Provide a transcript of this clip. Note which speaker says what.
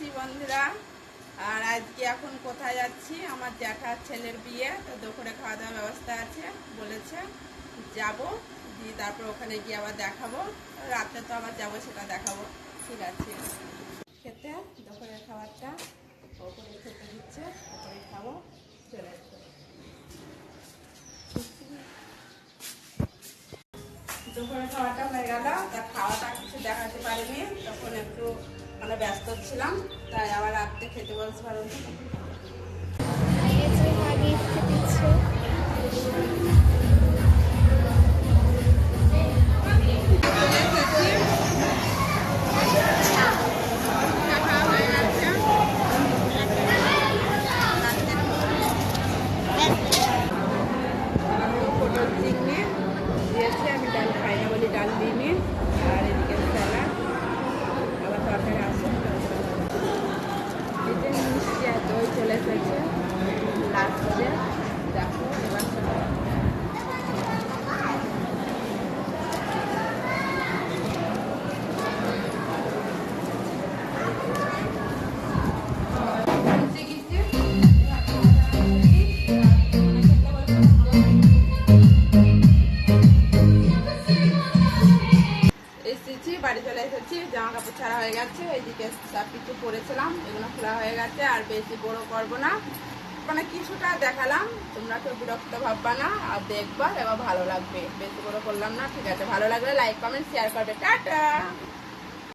Speaker 1: এসেছি বন্ধুরা। আর আজকে এখন কোথায় যাচ্ছি? আমার জ্যাঠার ছেলের বিয়ে, তো দুপুরে খাওয়া দাওয়ার ব্যবস্থা আছে, বলেছে যাব, দিয়ে তারপর ওখানে গিয়ে আবার দেখাবো। রাতে তো আবার যাব, সেটা দেখাবো। ঠিক আছে। খেতে, দুপুরের খাবারটা ওপরে খেতে দিচ্ছে, ওপরে খাব, চলে আসব। দুপুরে খাওয়াটা হয়ে গেল, তা খাওয়াটা কিছু দেখাতে পারিনি, তখন একটু মানে ব্যস্ত ছিলাম তাই আবার রাত্রে খেতে বলছি পারো দই চলে এসেছে। এসেছি, বাড়ি চলে এসেছি জামা কাপড় ছাড়া হয়ে গেছে এইদিকে সব কিছু পরেছিলাম, এগুলো খোলা হয়ে গেছে, আর বেশি বড় করব না। মানে কিছুটা দেখালাম, তোমরা তো বিরক্ত ভাববা না, আর দেখবা, এবার ভালো লাগবে। বেশি বড় করলাম না, ঠিক আছে, ভালো লাগলে লাইক কমেন্ট শেয়ার করবে। টাটা!